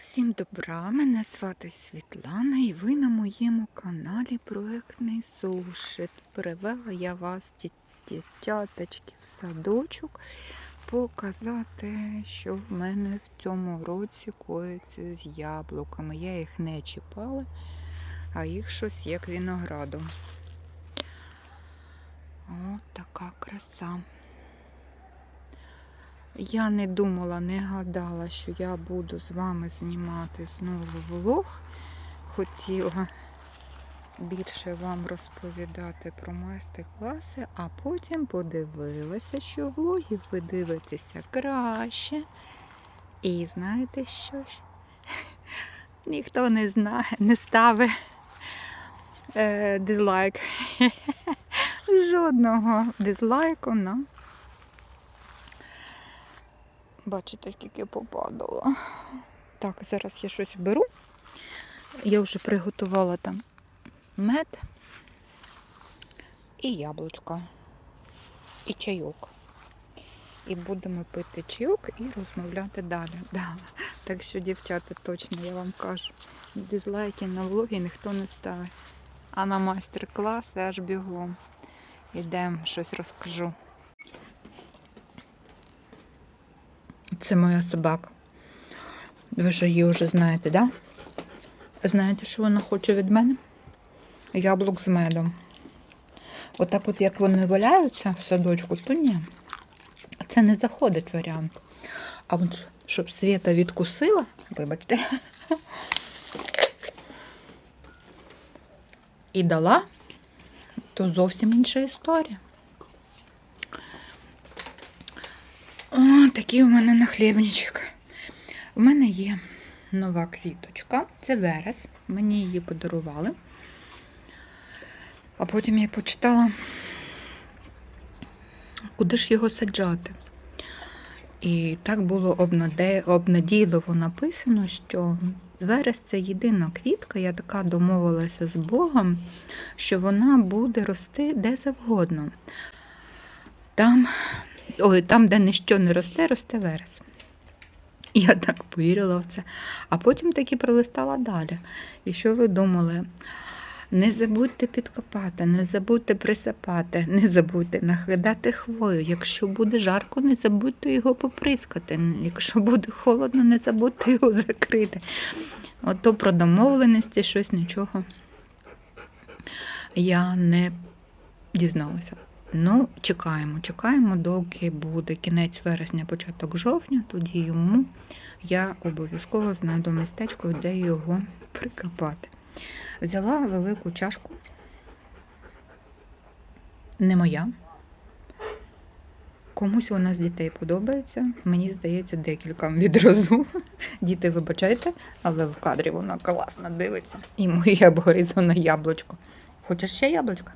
Всім добра, мене звати Світлана і ви на моєму каналі Проектний Сушит. Привела я вас, ді- дівчаточки, в садочок показати, що в мене в цьому році коїться з яблуками. Я їх не чіпала, а їх щось як виноградом. От така краса. Я не думала, не гадала, що я буду з вами знімати знову влог. Хотіла більше вам розповідати про майстер-класи, а потім подивилася, що влогів ви дивитеся краще. І знаєте що ж? Ніхто не знає, не ставить е, дизлайк. Жодного дизлайку на Бачите, скільки попадало. Так, зараз я щось беру. Я вже приготувала там мед і яблучко, і чайок. І будемо пити чайок і розмовляти далі. Да. Так що, дівчата, точно я вам кажу, дизлайки на влогі ніхто не ставить. А на майстер-класи аж бігом. Ідемо, щось розкажу. Це моя собака. Ви ж її вже знаєте, да? Знаєте, що вона хоче від мене? Яблук з медом. Отак от, як вони валяються в садочку, то ні. Це не заходить варіант. А от щоб Свята відкусила, вибачте, і дала, то зовсім інша історія. О, такий у мене нахлібничок. У мене є нова квіточка. Це верес. Мені її подарували. А потім я почитала, куди ж його саджати. І так було обнадійливо написано, що верес це єдина квітка, я така домовилася з Богом, що вона буде рости де завгодно. Там Ой, там, де ніщо не росте, росте верес. Я так повірила в це. А потім таки пролистала далі. І що ви думали? Не забудьте підкопати, не забудьте присипати, не забудьте нахидати хвою. Якщо буде жарко, не забудьте його поприскати. Якщо буде холодно, не забудьте його закрити. Ото про домовленості щось нічого я не дізналася. Ну, чекаємо, чекаємо, доки буде кінець вересня, початок жовтня, тоді йому я обов'язково знайду містечко, де його прикопати. Взяла велику чашку, не моя. Комусь вона з дітей подобається. Мені здається, декілька відразу. Діти, вибачайте, але в кадрі вона класно дивиться. І моє обгорізане яблучко. Хочеш ще яблучко?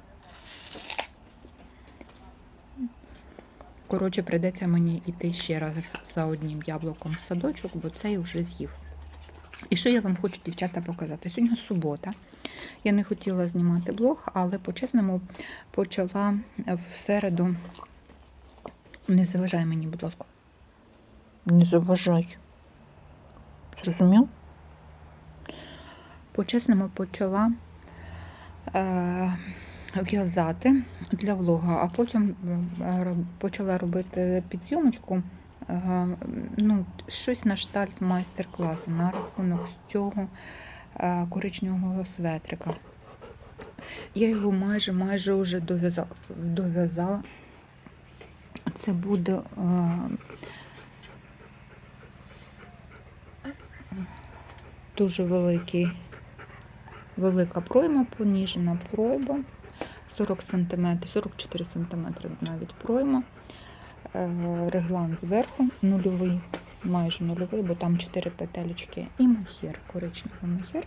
Коротше, прийдеться мені йти ще раз за одним яблуком в садочок, бо цей вже з'їв. І що я вам хочу, дівчата, показати? Сьогодні субота. Я не хотіла знімати блог, але по-чесному почала в середу. Не заважай мені, будь ласка. Не заважай. Зрозумів? По-чесному почала. Е- в'язати для влога, а потім почала робити підйомочку. е, Ну, щось на штальт майстер-класу на рахунок цього е, коричневого светрика. Я його майже майже вже дов'язала. дов'язала. Це буде е, дуже великий, велика пройма, поніжена пройма. 40 см, 44 см навіть пройма. Е, Реглан зверху, нульовий, майже нульовий, бо там 4 петелечки і махер, коричневий махер.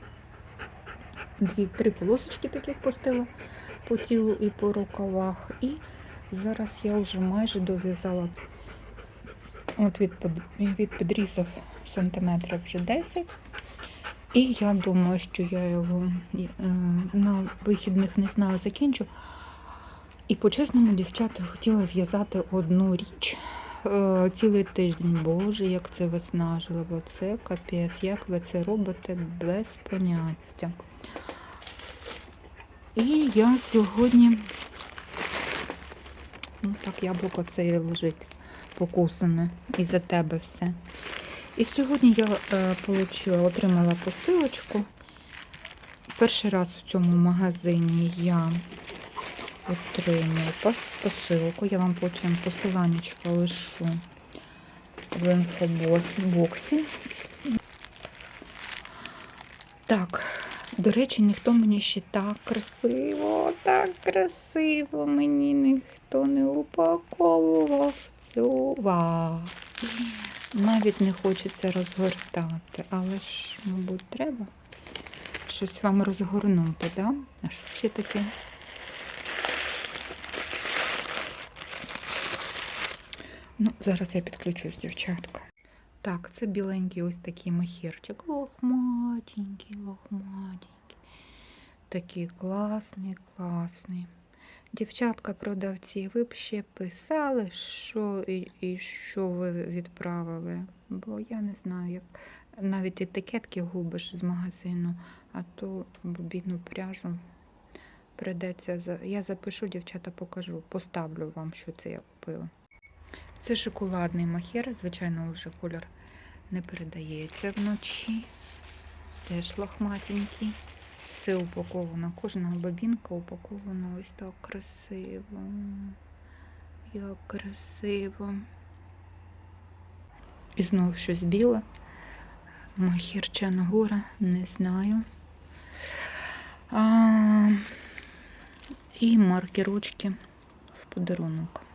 Дві, три полосочки таких пустила по тілу і по рукавах. І зараз я вже майже дов'язала від, від підрізів сантиметрів вже 10. І я думаю, що я його е, на вихідних не знаю, закінчу. І по-чесному, дівчата, хотіла в'язати одну річ е, цілий тиждень. Боже, як це виснажливо. Це капець. Як ви це робите без поняття. І я сьогодні. Ну так, яблуко це лежить покусане. І за тебе все. І сьогодні я е, получила, отримала посилочку. Перший раз в цьому магазині я отримую посилку. Я вам потім посиланнячко лишу в інфобоксі. Так, до речі, ніхто мені ще так красиво, так красиво мені ніхто не упаковував цю. Вау! Навіть не хочеться розгортати, але ж, мабуть, треба щось вам розгорнути, да? А що ще таке? Ну, зараз я підключусь, дівчатка. Так, це біленький ось такий махірчик. Лохматенький, лохматенький. Такий класний, класний. Дівчатка, продавці, ви б ще писали, що і, і що ви відправили. Бо я не знаю, як навіть етикетки губиш з магазину, а то бобійну пряжу придеться. за- Я запишу, дівчата, покажу, поставлю вам, що це я купила. Це шоколадний махер, звичайно, вже колір не передається вночі. Теж лохматенький. Все упаковано. Кожна бобінка упакована ось так красиво. Як красиво. І знову щось біле. Махір Чангура, не знаю. А, і маркерочки в подарунок.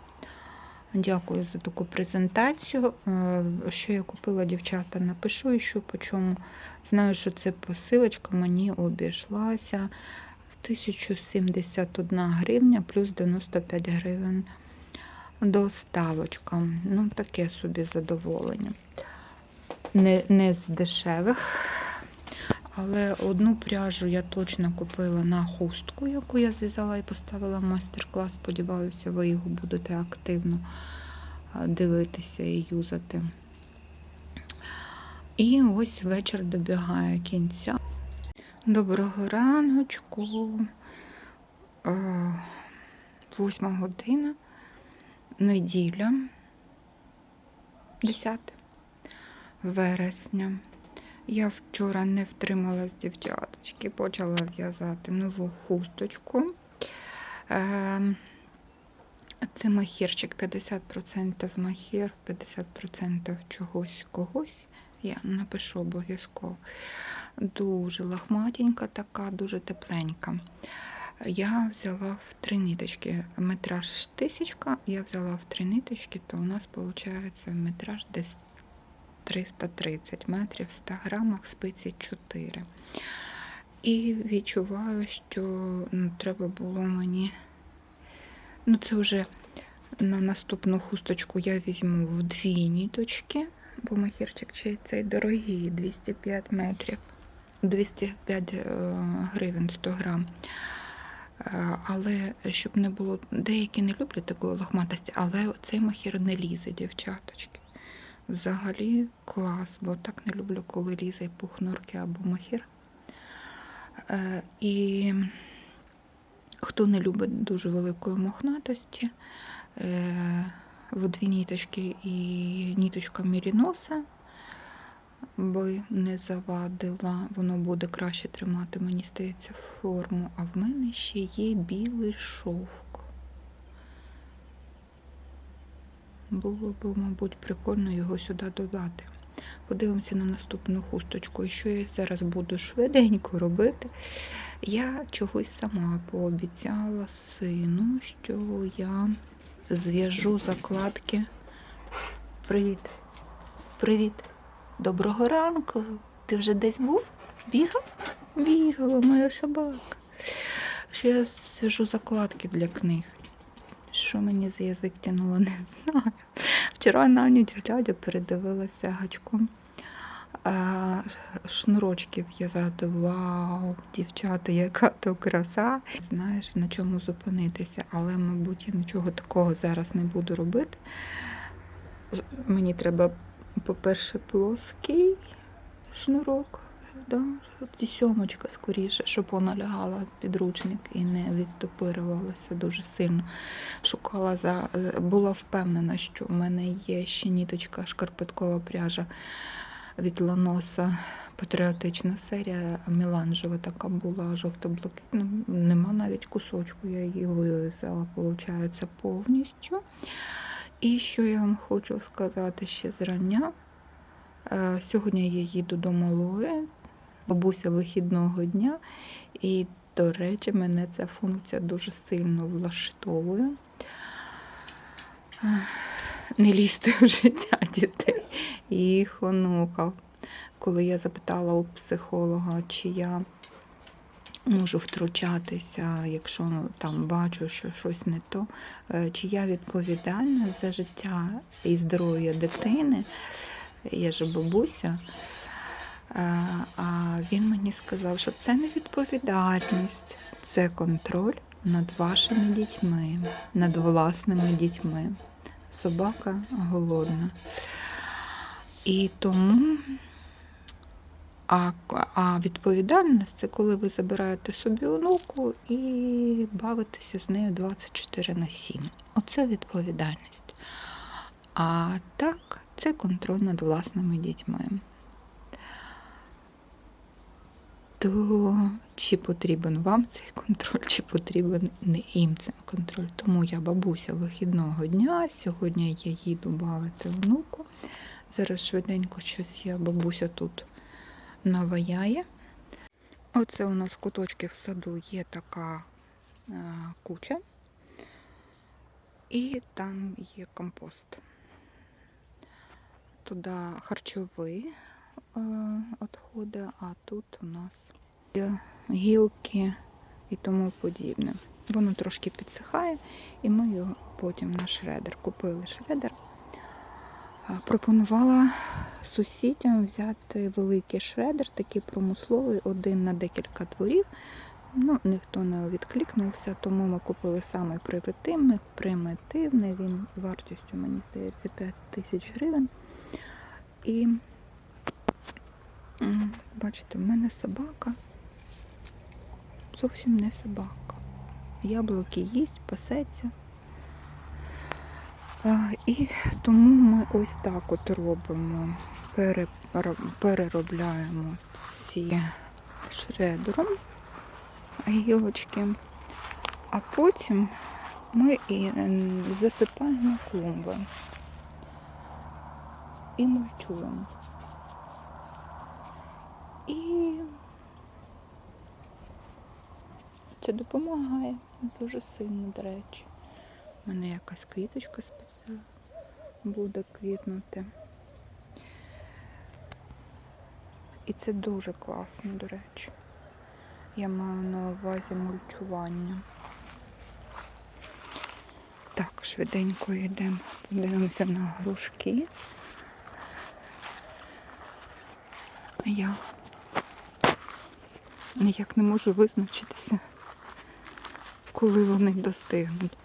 Дякую за таку презентацію. Е, Що я купила, дівчата, напишу і що по чому. Знаю, що це посилочка мені обійшлася в 1071 гривня плюс 95 гривень доставочка. Ну, таке собі задоволення. Не, не з дешевих. Але одну пряжу я точно купила на хустку, яку я зв'язала і поставила в майстер-клас. Сподіваюся, ви його будете активно дивитися і юзати. І ось вечір добігає кінця. Доброго раночку. Восьма година, неділя, 10 вересня. Я вчора не втрималась, дівчаточки, почала в'язати нову хусточку. Е, Це махірчик, 50% махір, 50% чогось когось. Я напишу обов'язково. Дуже лохматенька така, дуже тепленька. Я взяла в три ниточки. Метраж тисячка, я взяла в три ниточки, то у нас виходить метраж десь 330 метрів, 100 грамах, спиці 4. І відчуваю, що ну, треба було мені. Ну, це вже на наступну хусточку я візьму в дві ніточки, бо махірчик чи цей дорогий, 205 метрів, 205 е, гривень 100 грам. Е, Але щоб не було, деякі не люблять такої лохматості, але цей махір не лізе, дівчаточки. Взагалі клас, бо так не люблю, коли лізе пухнурки або махір. Е, І хто не любить дуже великої мохнатості, е, в дві ніточки і ніточка міріноса би не завадила, воно буде краще тримати, мені здається, форму. А в мене ще є білий шовк. Було б, мабуть, прикольно його сюди додати. Подивимося на наступну хусточку. І що я зараз буду швиденько робити? Я чогось сама пообіцяла сину, що я зв'яжу закладки. Привіт. Привіт. Доброго ранку. Ти вже десь був? Бігав? Бігала, моя собака. Що я зв'яжу закладки для книг. Що мені за язик тянуло, не знаю. Вчора на ніч глядя передивилася гачком. Шнурочки в'язати. Вау, дівчата, яка то краса. Знаєш, на чому зупинитися, але, мабуть, я нічого такого зараз не буду робити. мені треба, по-перше, плоский шнурок, да? і сьомочка скоріше, щоб вона лягала під ручник і не відтопирувалася дуже сильно. Шукала за була впевнена, що в мене є ще ніточка шкарпеткова пряжа від Ланоса. Патріотична серія Міланжева така була жовто-блакитна. Нема навіть кусочку, я її вивезла, виходить, повністю. І що я вам хочу сказати ще зрання. Е, Сьогодні я їду до малої, бабуся вихідного дня, і, до речі, мене ця функція дуже сильно влаштовує. Не лізти в життя дітей і їх. Коли я запитала у психолога, чи я можу втручатися, якщо там бачу, що щось не то, е, чи я відповідальна за життя і здоров'я дитини, я ж бабуся. Е, А він мені сказав, що це не відповідальність, це контроль над вашими дітьми, над власними дітьми. Собака голодна. І тому а, а відповідальність це коли ви забираєте собі онуку і бавитеся з нею 24 на 7. Оце відповідальність. А так, це контроль над власними дітьми. То чи потрібен вам цей контроль, чи потрібен не їм цей контроль. Тому я бабуся вихідного дня. Сьогодні я їду бавити внуку. Зараз швиденько щось я бабуся тут наваяє. Оце у нас куточки в саду є така е, куча, і там є компост. Туди харчові е, відходи, а тут у нас гілки і тому подібне. Воно трошки підсихає, і ми його потім на шредер. Купили шредер. Пропонувала сусідям взяти великий шредер, такий промисловий, один на декілька дворів. Ну, ніхто не відкликнувся, тому ми купили саме примітивний, примітивний. Він вартістю, мені здається, 5 тисяч гривень. І бачите, в мене собака зовсім не собака. Яблуки їсть, пасеться. І тому ми ось так от робимо, переробляємо ці шредером гілочки, а потім ми і засипаємо клумби і мульчуємо. І це допомагає дуже сильно, до речі. У мене якась квіточка спеціальна буде квітнути. І це дуже класно, до речі. Я маю на увазі мульчування. Так, швиденько йдемо, подивимося на грушки. Я ніяк не можу визначитися, коли вони достигнуть.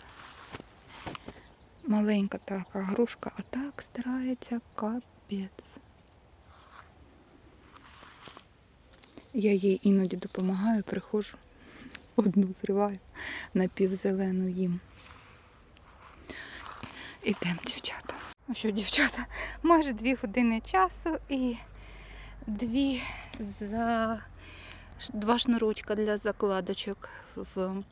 Маленька така грушка, а так старається капець. Я їй іноді допомагаю, приходжу, одну зриваю, напівзелену їм. Ідемо, дівчата. Ну що, дівчата, майже дві години часу і дві за два шнурочка для закладочок в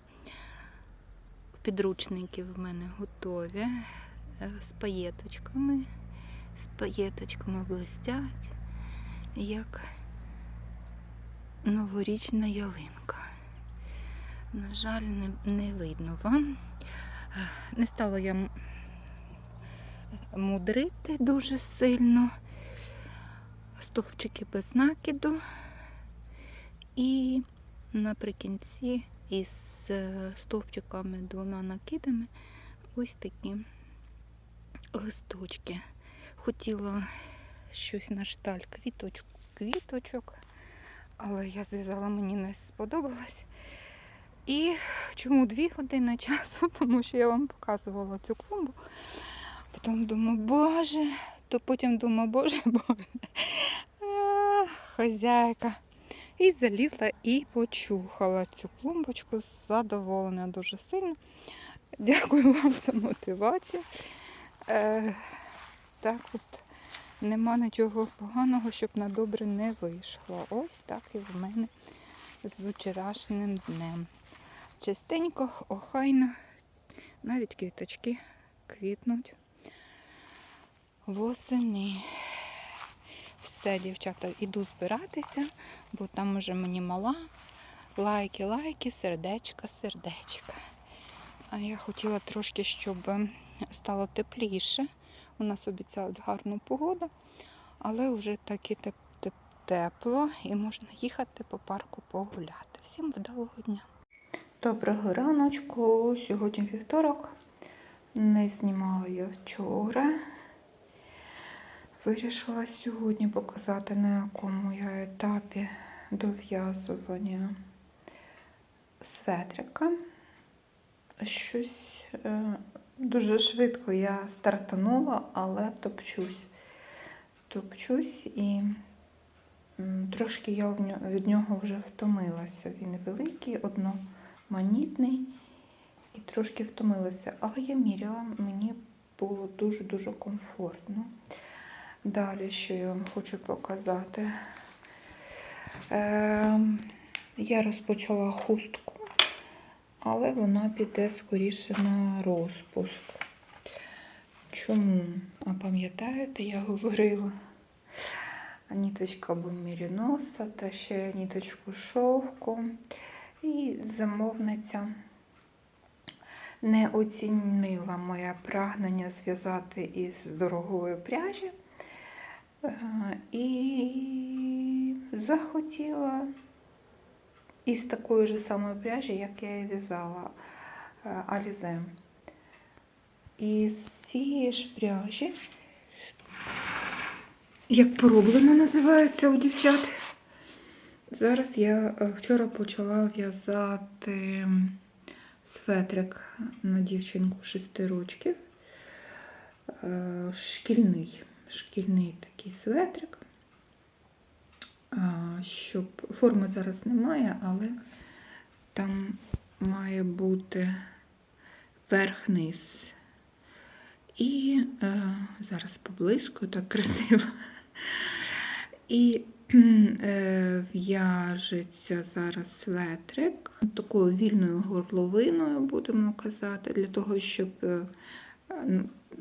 підручники в мене готові. е, З паєточками. З паєточками блистять, як новорічна ялинка. На жаль, не, не видно вам. Е, Не стала я мудрити дуже сильно. Стовпчики без накиду. І наприкінці із е, стовпчиками двома накидами ось такі листочки. Хотіла щось на шталь квіточку, квіточок, але я зв'язала, мені не сподобалось. І чому дві години часу? Тому що я вам показувала цю клумбу. Потім думаю, боже, то потім думаю, боже, боже. Хазяйка. І залізла і почухала цю клумбочку задоволена дуже сильно. Дякую вам за мотивацію. Е, так от нема нічого поганого, щоб на добре не вийшло. Ось так і в мене з вчорашнім днем. Чистенько, охайно, навіть квіточки квітнуть восени. Все, дівчата, іду збиратися, бо там уже мені мала. Лайки, лайки, сердечка, сердечка. А я хотіла трошки, щоб стало тепліше. У нас обіцяють гарну погоду, але вже таки теп- теп- тепло і можна їхати по парку погуляти. Всім вдалого дня. Доброго раночку. Сьогодні вівторок. Не знімала я вчора. Вирішила сьогодні показати, на якому я етапі дов'язування светрика. Щось е, дуже швидко я стартанула, але топчусь. Топчусь і трошки я від нього вже втомилася. Він великий, одноманітний і трошки втомилася. Але я міряла, мені було дуже-дуже комфортно. Далі, що я вам хочу показати. Е, я розпочала хустку, але вона піде скоріше на розпуск. Чому? А пам'ятаєте, я говорила ніточка боміріноса та ще ніточку шовку. І замовниця не оцінила моє прагнення зв'язати із дорогої пряжі. Е, І захотіла із такої ж самої пряжі, як я і в'язала е, Alize. І цієї ж пряжі, як пороблено називається у дівчат. Зараз я е, вчора почала в'язати светрик на дівчинку 6 років. Е, Шкільний шкільний такий светрик, щоб форми зараз немає, але там має бути верх-низ. І е, зараз поблизько, так красиво. І е, в'яжеться зараз светрик такою вільною горловиною, будемо казати, для того, щоб е,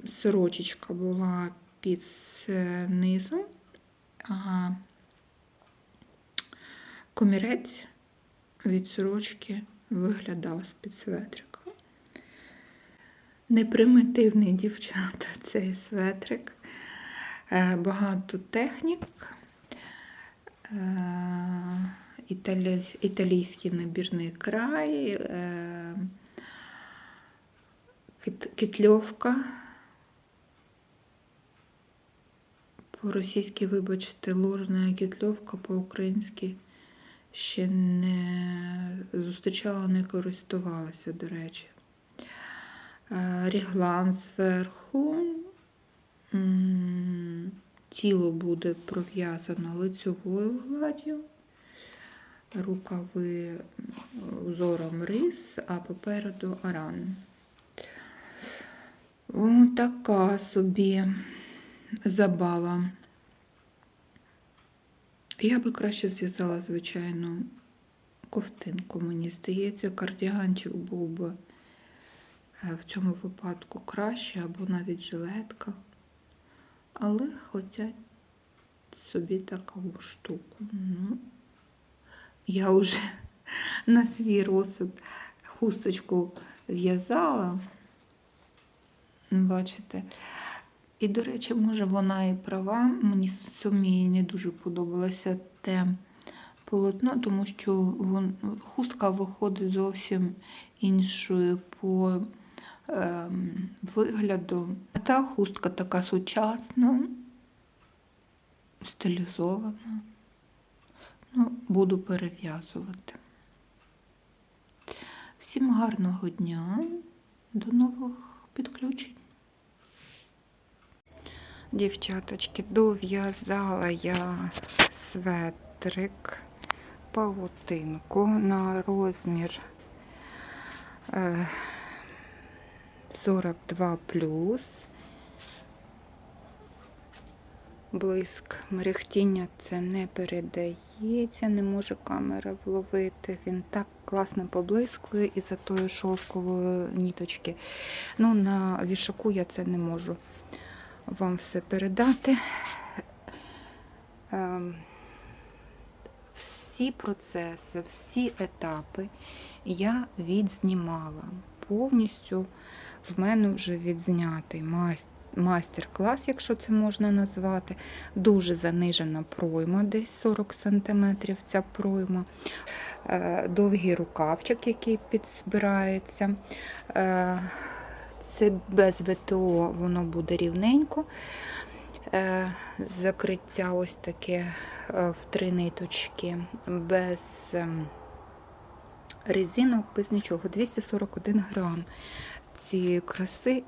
сорочечка була під низом, а комірець від сорочки виглядав з-під светрика. Непримітивний дівчата цей светрик. Е, Багато технік. Е, Італійський набірний край, е, кит- китльовка. По-російськи, вибачте, ложна кітльовка, по-українськи ще не зустрічала, не користувалася, до речі. Е, Ріглан зверху. Тіло буде пров'язано лицьовою гладдю, рукави узором рис, а попереду аран. О, така собі забава. Я би краще зв'язала, звичайно, ковтинку, мені здається, кардіганчик був би е, в цьому випадку краще, або навіть жилетка. Але хочуть собі таку штуку. Ну, я вже на свій розсуд хусточку в'язала. Бачите? І, до речі, може, вона і права. Мені самій не дуже подобалося те полотно, тому що хустка виходить зовсім іншою по ем, вигляду. А та хустка така сучасна, стилізована. Ну, буду перев'язувати. Всім гарного дня, до нових підключень. Дівчаточки, дов'язала я светрик, павутинку на розмір е, 42 Блиск мерехтіння це не передається, не може камера вловити. Він так класно поблискує із-за тої шовкової ніточки. Ну, на вішаку я це не можу вам все передати. Ем, Всі процеси, всі етапи я відзнімала. Повністю в мене вже відзнятий майстер майстер-клас, якщо це можна назвати. Дуже занижена пройма, десь 40 см ця пройма. Е, Довгий рукавчик, який підзбирається. Це без ВТО воно буде рівненько. Е, Закриття ось таке е, в три ниточки, без ем, резинок, без нічого. 241 грам. Цієї краси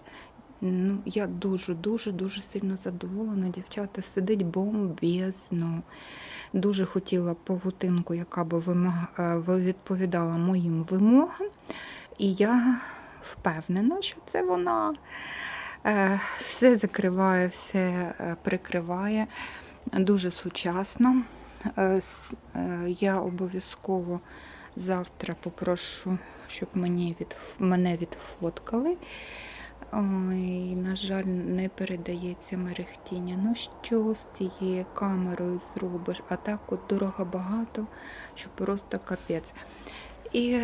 Ну, я дуже-дуже-дуже сильно задоволена. Дівчата сидить бомбезно. Дуже хотіла павутинку, яка вимог... е, відповідала моїм вимогам. І я впевнена, що це вона Е, все закриває, все е, прикриває. Дуже сучасно. Е, Я обов'язково завтра попрошу, щоб мені від... мене відфоткали. Ой, на жаль, не передається мерехтіння. Ну що з цією камерою зробиш? А так от дорого багато, що просто капець. І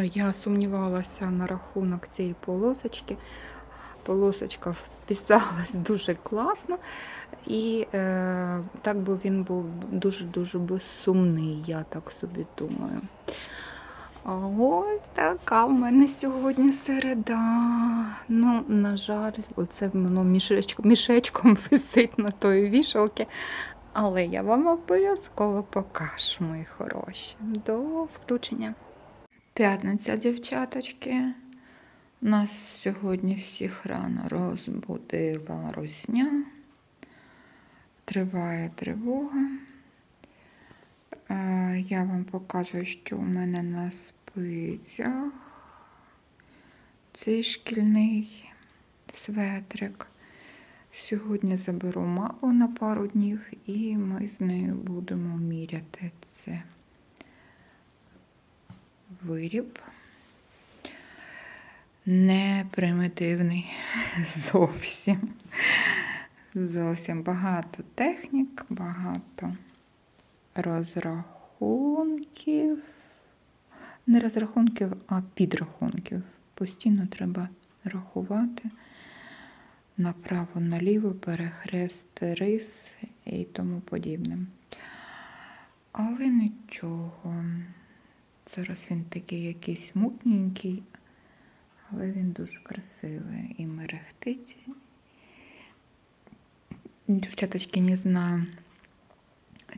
я сумнівалася на рахунок цієї полосочки. Полосочка вписалась дуже класно. І е, так би він був дуже-дуже безсумний, я так собі думаю. Ось така в мене сьогодні середа. Ну, на жаль, оце воно мішечком, мішечком висить на тої вішалки. Але я вам обов'язково покажу, мої хороші. До включення. П'ятниця, дівчаточки. Нас сьогодні всіх рано розбудила русня. Триває тривога. Е, Я вам показую, що у мене на спицях. Цей шкільний светрик. Сьогодні заберу маму на пару днів і ми з нею будемо міряти це виріб. Не примітивний зовсім. Зовсім багато технік, багато розрахунків. Не розрахунків, а підрахунків. Постійно треба рахувати направо, наліво, перехрест, рис і тому подібне. Але нічого. Зараз він такий якийсь мутненький, але він дуже красивий і мерехтить. Дівчаточки, не знаю,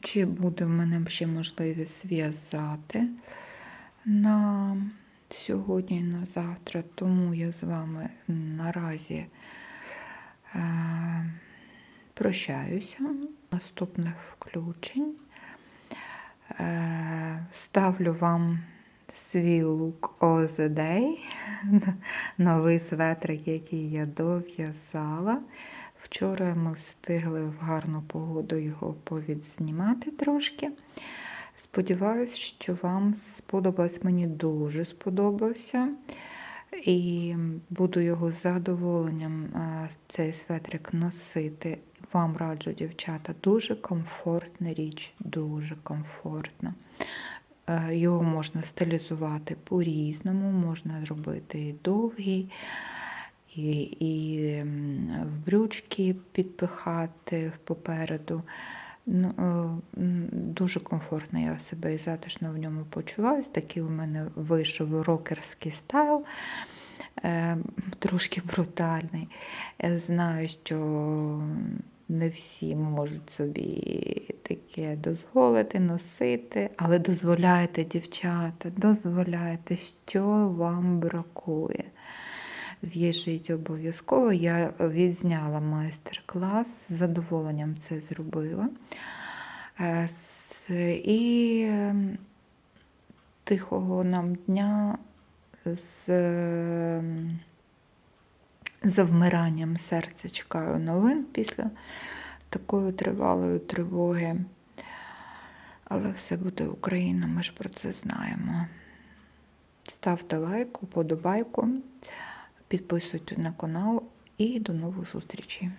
чи буде в мене ще можливість зв'язати на сьогодні і на завтра, тому я з вами наразі е, прощаюся. Наступних включень. Е, ставлю вам свій лук day, новий светрик, який я дов'язала. Вчора ми встигли в гарну погоду його повідзнімати трошки. Сподіваюсь, що вам сподобалось. Мені дуже сподобався. І буду його з задоволенням е, цей светрик носити. Вам раджу, дівчата, дуже комфортна річ, дуже комфортна. Е, Його можна стилізувати по-різному, можна зробити і довгий, і, і в брючки підпихати попереду. Ну, е, дуже комфортно я себе і затишно в ньому почуваюся. Такий у мене вийшов рокерський стайл, е, трошки брутальний. Я знаю, що не всі можуть собі таке дозволити, носити, але дозволяйте, дівчата, дозволяйте, що вам бракує. в'їжджіть обов'язково. Я відзняла майстер-клас, з задоволенням це зробила. Е, І ем, тихого нам дня з ем, завмиранням серця чекаю новин після такої тривалої тривоги. Але все буде Україна, ми ж про це знаємо. Ставте лайк, уподобайку, підписуйтесь на канал і до нових зустрічей.